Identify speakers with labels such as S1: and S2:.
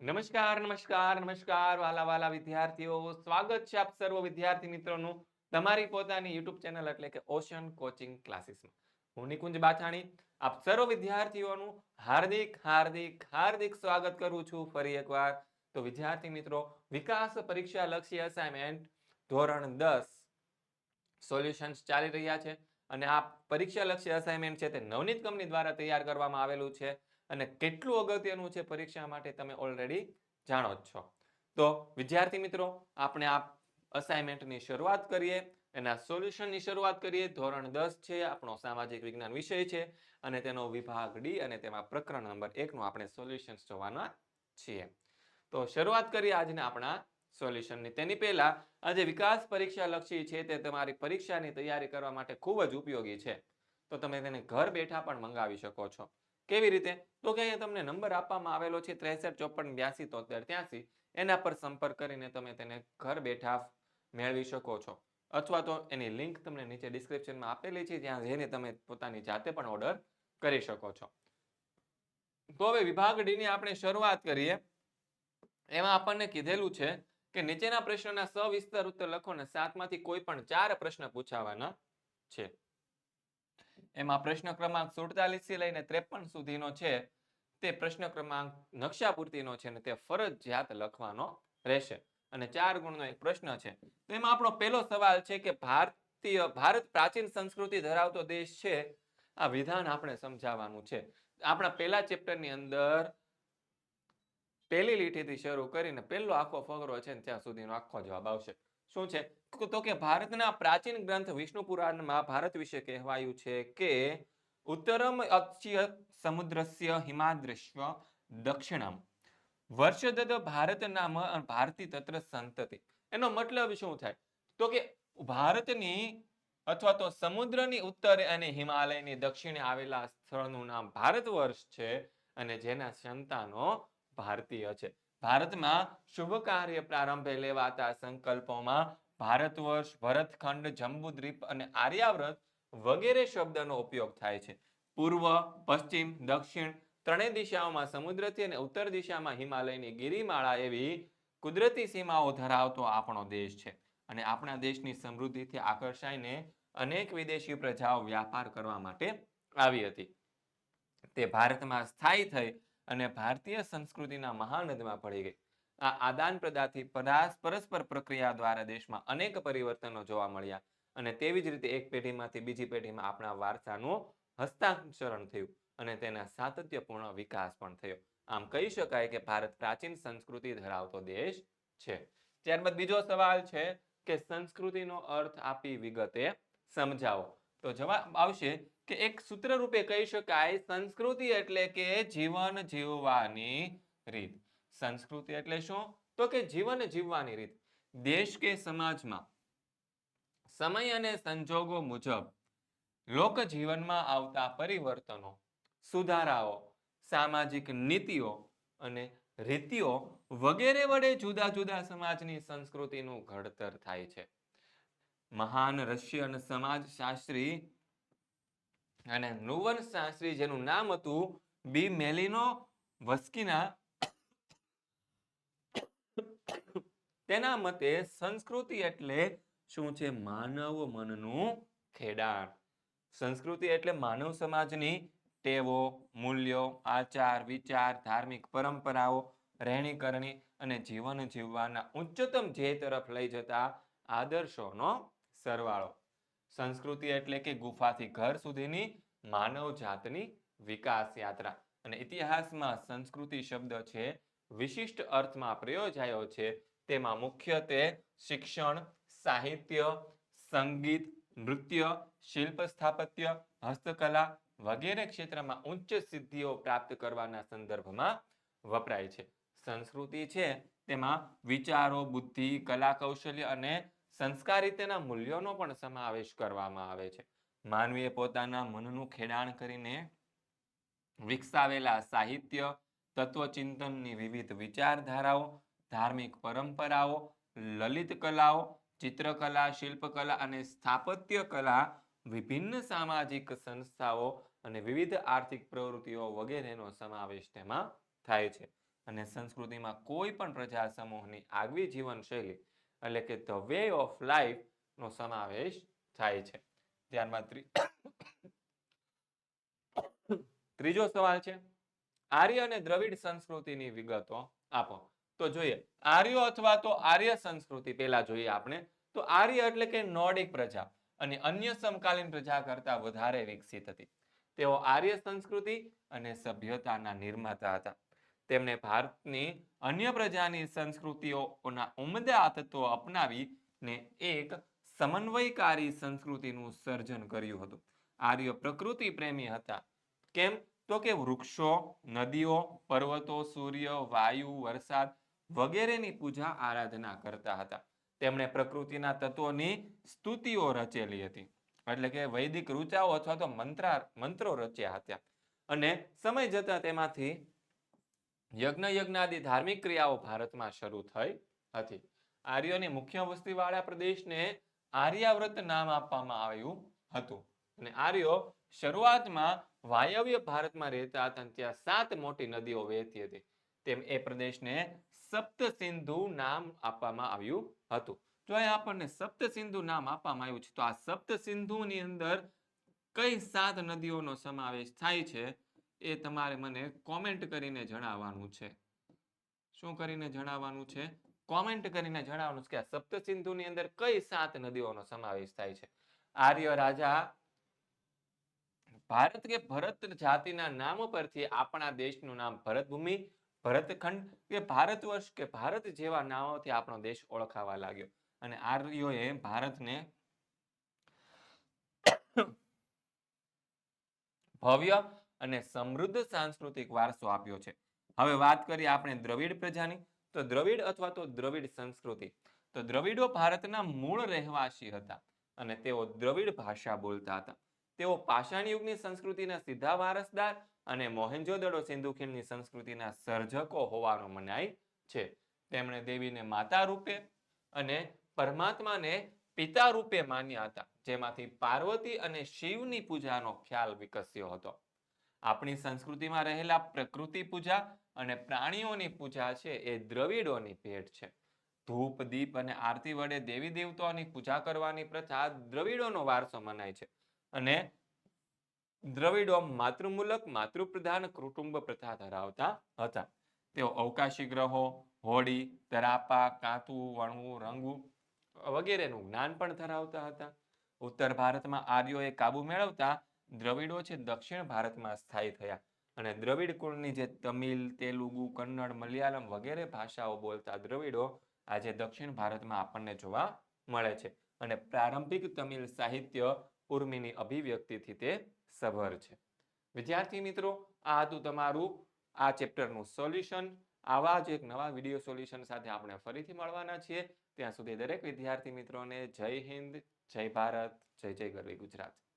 S1: નમસ્કાર નમસ્કાર નમસ્કાર, વાલા વાલા વિદ્યાર્થીઓ. સ્વાગત છે આપ સર્વ વિદ્યાર્થી મિત્રોનું તમારી પોતાની યુટ્યુબ ચેનલ એટલે કે ઓશન કોચિંગ ક્લાસીસમાં. હું નિકુંજ બાથાણી, આપ સર્વ વિદ્યાર્થીઓનું હાર્દિક હાર્દિક હાર્દિક સ્વાગત કરું છું ફરી એકવાર. તો વિદ્યાર્થી મિત્રો, વિકાસ પરીક્ષા લક્ષી અસાઇનમેન્ટ ધોરણ દસ સોલ્યુશન્સ ચાલી રહ્યા છે અને આ પરીક્ષા લક્ષી અસાઇનમેન્ટ છે તે નવનીત કંપની દ્વારા તૈયાર કરવામાં આવેલું છે. અને કેટલું અગત્યનું છે પરીક્ષા માટે તમે ઓલરેડી જાણો જ છો. તો વિદ્યાર્થી મિત્રો, આપણે આ અસાઇનમેન્ટની શરૂઆત કરીએ. એના સોલ્યુશનની શરૂઆત કરીએ. ધોરણ દસ છે, આપણો સામાજિક વિજ્ઞાન વિષય છે અને તેનો વિભાગ ડી અને તેમાં પ્રકરણ નંબર એકનું આપણે સોલ્યુશન્સ જોવાના છીએ. તો શરૂઆત કરીએ આજના આપણા સોલ્યુશનની તેની પહેલા આજે વિકાસ પરીક્ષા લક્ષી છે તે તમારી પરીક્ષાની તૈયારી કરવા માટે ખૂબ જ ઉપયોગી છે. તો તમે તેને ઘર બેઠા પણ મંગાવી શકો છો. કેવી રીતે? તો કે અહીંયા તમને નંબર આપવામાં આવેલો છે ત્રેસઠ, ચોપન, બ્યાસી, તોતેર, ત્યાંસી. એના પર સંપર્ક કરીને તમે તેને ઘર બેઠા મેળવી શકો છો. અથવા તો એની લિંક તમને નીચે ડિસ્ક્રિપ્શનમાં આપેલી છે, જ્યાં જઈને તમે પોતાની જાતે પણ ઓર્ડર કરી શકો છો. તો હવે વિભાગ ડી ની આપણે શરૂઆત કરીએ. એમાં આપણને કીધેલું છે કે નીચેના પ્રશ્નના સવિસ્તર ઉત્તર લખો ને સાતમાંથી કોઈ પણ ચાર પ્રશ્ન પૂછાવાના છે. એમાં પ્રશ્ન ક્રમાંક સુડતાલીસથી લઈને ત્રેપન સુધીનો છે. તે પ્રશ્ન ક્રમાંક નકશા પૂરતીનો છે ને તે ફરજિયાત લખવાનો રહેશે. અને ચાર ગુણનો એક પ્રશ્ન છે. તો એમાં આપણો પહેલો સવાલ છે કે ભારતીય, ભારત પ્રાચીન સંસ્કૃતિ ધરાવતો દેશ છે. આ વિધાન આપણે સમજાવવાનું છે. આપણા પહેલા ચેપ્ટરની અંદર પહેલી લીટીથી શરૂ કરીને પહેલો આખો ફકરો છે ત્યાં સુધીનો આખો જવાબ આવશે. શું છે? તો કે ભારતના પ્રાચીન ગ્રંથ વિષ્ણુ પુરાણમાં ભારત વિશે કહેવાયું છે કે ઉત્તરમ અક્ષય સમુદ્રસ્ય હિમાદ્રશ્ય દક્ષિણમ. વર્ષદદ ભારત નામ ભારતી તત્ર સંતતિ. એનો મતલબ શું થાય? તો કે ભારતની અથવા તો સમુદ્રની ઉત્તરે અને હિમાલયની દક્ષિણે આવેલા સ્થળનું નામ ભારત વર્ષ છે અને જેના સંતાનો ભારતીય છે. ભારતમાં શુભ કાર્ય પ્રારંભે લેવાતા સંકલ્પોમાં ભારત વર્ષ ભરતખંડ, જંબુદ્વીપ અને આર્યાવ્રત વગેરે શબ્દનો ઉપયોગ થાય છે. પૂર્વ, પશ્ચિમ, દક્ષિણ ત્રણેય દિશાઓમાં સમુદ્રથી અને ઉત્તર દિશામાં હિમાલયની ગિરિમાળા એવી કુદરતી સીમાઓ ધરાવતો આપણો દેશ છે. અને આપણા દેશની સમૃદ્ધિથી આકર્ષાઈને અનેક વિદેશી પ્રજાઓ વ્યાપાર કરવા માટે આવી હતી. તે ભારતમાં સ્થાયી થઈ અને ભારતીય સંસ્કૃતિના મહાનદમાં પડી ગઈ. આ આદાન પ્રદાનથી પરસ્પર પ્રક્રિયા દ્વારા દેશમાં અનેક પરિવર્તનો જોવા મળ્યા અને તેવી જ રીતે એક પેઢીમાંથી બીજી પેઢીમાં આપણા વારસાનું હસ્તાક્ષરણ થયું અને તેના સાતત્યપૂર્ણ વિકાસ પણ થયો. આમ કહી શકાય કે ભારત પ્રાચીન સંસ્કૃતિ ધરાવતો દેશ છે. ત્યારબાદ બીજો સવાલ છે કે સંસ્કૃતિનો અર્થ આપી વિગતે સમજાવો. તો જવાબ આવશે કે એક સૂત્ર રૂપે કહી શકાય સંસ્કૃતિ એટલે કે જીવન જીવવાની રીત. સંસ્કૃતિ એટલે શું? તો કે જીવન જીવવાની રીત. દેશ કે સમાજમાં સમય અને સંજોગો મુજબ લોક જીવનમાં આવતા પરિવર્તનો, સુધારાઓ, સામાજિક નીતિઓ અને રીતિઓ વગેરે વડે જુદા જુદા સમાજની સંસ્કૃતિનું ઘડતર થાય છે. મહાન રશિયન સમાજશાસ્ત્રી અને શાસ્ત્રી જેનું નામ હતું બી મેલિનો વસ્કીના. તેના મતે સંસ્કૃતિ એટલે શું છે? માનવ મનનું ખેડાણ. સંસ્કૃતિ એટલે માનવ સમાજની ટેવો, મૂલ્યો, આચાર, વિચાર, ધાર્મિક પરંપરાઓ રહેણી કરણી અને જીવન જીવવાના ઉચ્ચતમ ધ્યેય તરફ લઈ જતા આદર્શોનો સરવાળો. સંસ્કૃતિ એટલે કે ગુફાથી ઘર સુધીની માનવ જાતની વિકાસ યાત્રા. અને ઇતિહાસમાં સંસ્કૃતિ શબ્દ છે, વિશિષ્ટ અર્થમાં પ્રયોજાયો છે, તેમાં મુખ્યત્વે શિક્ષણ, સાહિત્ય, સંગીત, નૃત્ય, શિલ્પ સ્થાપત્ય, હસ્તકલા વગેરે ક્ષેત્રમાં ઉચ્ચ સિદ્ધિઓ પ્રાપ્ત કરવાના સંદર્ભમાં વપરાય છે. સંસ્કૃતિ છે, તેમાં વિચારો, બુદ્ધિ કલા કૌશલ્ય અને સંસ્કારિત્યના મૂલ્યોનો પણ સમાવેશ કરવામાં આવે છે. માનવીએ પોતાના મનનું ખેડાણ કરીને વિકસાવેલા સાહિત્ય, તત્વચિંતનની વિવિધ વિચારધારાઓ, ધાર્મિક પરંપરાઓ, લલિત કલાઓ, ચિત્રકલા, શિલ્પકલા અને સ્થાપત્ય કલા, વિભિન્ન સામાજિક સંસ્થાઓ અને વિવિધ આર્થિક પ્રવૃત્તિઓ વગેરેનો સમાવેશ તેમાં થાય છે. અને સંસ્કૃતિમાં કોઈ પણ પ્રજા સમૂહની આગવી જીવનશૈલી એટલે કે ધ વે ઓફ લાઈફ નો સમાવેશ થાય છે. ધ્યાનમાં ત્રીજો સવાલ છે. આર્ય અને દ્રવિડ સંસ્કૃતિની વિગતો આપો. તો જોઈએ, આર્યો અથવા તો આર્ય સંસ્કૃતિ પહેલા જોઈએ આપણે. તો આર્ય એટલે કે નોર્ડિક પ્રજા અને અન્ય સમકાલીન પ્રજા કરતા વધારે વિકસિત હતી. તેઓ આર્ય સંસ્કૃતિ અને સભ્યતાના નિર્માતા હતા. તેમણે ભારતની અન્ય પ્રજાની સંસ્કૃતિઓના ઉમદા તત્વો અપનાવીને એક સમન્વયકારી સંસ્કૃતિનું સર્જન કર્યું હતું. આર્ય પ્રકૃતિ પ્રેમી હતા. કેમ? તો કે વૃક્ષો, નદીઓ, પર્વતો, સૂર્ય, વાયુ, વરસાદ વગેરેની પૂજા આરાધના કરતા હતા. તેમણે પ્રકૃતિના તત્વોની સ્તુતિઓ રચેલી હતી. એટલે કે વૈદિક ઋચાઓ અથવા તો મંત્રા, મંત્રો રચ્યા હતા. અને સમય જતા તેમાંથી યજ્ઞ યજ્ઞાદિ ધાર્મિક ક્રિયાઓ ભારતમાં શરૂ થઈ હતી. આર્યોની મુખ્ય વસ્તીવાળા પ્રદેશને આર્યાવ્રત નામ આપવામાં આવ્યું હતું. અને આર્યો શરૂઆતમાં વાયવ્ય ભારતમાં રહેતા હતા ત્યાં સાત મોટી નદીઓ વહેતી હતી. તેમ એ પ્રદેશને સપ્ત સિંધુ નામ આપવામાં આવ્યું હતું. જો અહીં આપણને સપ્ત સિંધુ નામ આપવામાં આવ્યું છે, તો આ સપ્ત સિંધુની અંદર કઈ સાત નદીઓનો સમાવેશ થાય છે? એ તમારે મને કોમેન્ટ કરીને જણાવવાનું છે. શું કરીને જણાવવાનું છે? કોમેન્ટ કરીને જણાવવાનું છે કે આ સપ્ત સિંધુની અંદર કઈ સાત નદીઓનો સમાવેશ થાય છે? આર્ય રાજા ભારત કે ભરત જાતિના નામ પરથી આપણા દેશનું નામ ભરતભૂમિ, ભરતખંડ કે ભારત વર્ષ કે ભારત જેવા નામોથી આપણો દેશ ઓળખાવા લાગ્યો. અને આર્યોએ ભારતને ભવ્ય અને સમૃદ્ધ સાંસ્કૃતિક વારસો આપ્યો છે. હવે વાત કરીએ આપણે દ્રવિડ પ્રજાની. તો દ્રવિડ અથવા તો દ્રવિડ સંસ્કૃતિ. તો દ્રવિડો ભારતના મૂળ રહેવાસી હતા અને તેઓ દ્રવિડ ભાષા બોલતા હતા. તેઓ પાષાણ યુગની સંસ્કૃતિના સીધા વારસદાર અને મોહેન્જોદડો સિંધુ ખીણની સંસ્કૃતિના સર્જકો હોવાનો મનાય છે. તેમણે દેવીને માતા રૂપે અને પરમાત્માને પિતા રૂપે માન્યા હતા. જેમાંથી પાર્વતી અને શિવની પૂજાનો ખ્યાલ વિકસ્યો હતો. આપણી સંસ્કૃતિમાં રહેલા પ્રકૃતિ પૂજા અને પ્રાણીઓની પૂજા છે, એ દ્રવિડોની ભેટ છે. ધૂપ, દીપ અને આરતી વડે દેવી દેવતાઓની પૂજા કરવાની પ્રથા દ્રવિડોનો વારસો મનાય છે. અને દ્રવિડો માતૃમૂલક, માતૃપ્રધાન, કુટુંબ પ્રથા ધરાવતા હતા. તેઓ અવકાશી ગ્રહો, હોડી, તરાપા, કાંતું, વણવું રંગવું વગેરેનું જ્ઞાન પણ ધરાવતા હતા. ઉત્તર ભારતમાં આર્યોએ કાબુ મેળવતા દ્રવિડો છે દક્ષિણ ભારતમાં સ્થાયી થયા અને દ્રવિડ કુળની જે તમિલ, તેલુગુ, કન્નડ, મલયાલમ વગેરે ભાષાઓ બોલતા દ્રવિડો આજે દક્ષિણ ભારતમાં આપણને જોવા મળે છે અને પ્રારંભિક તમિલ સાહિત્ય ઉર્મિની અભિવ્યક્તિથી તે સભર છે. વિદ્યાર્થી મિત્રો, આ હતું તમારું આ ચેપ્ટરનું સોલ્યુશન. આવા જ એક નવા વીડિયો સોલ્યુશન સાથે આપણે ફરીથી મળવાના છીએ. ત્યાં સુધી દરેક વિદ્યાર્થી મિત્રોને જય હિન્દ, જય ભારત, જય જય ગરવી ગુજરાત.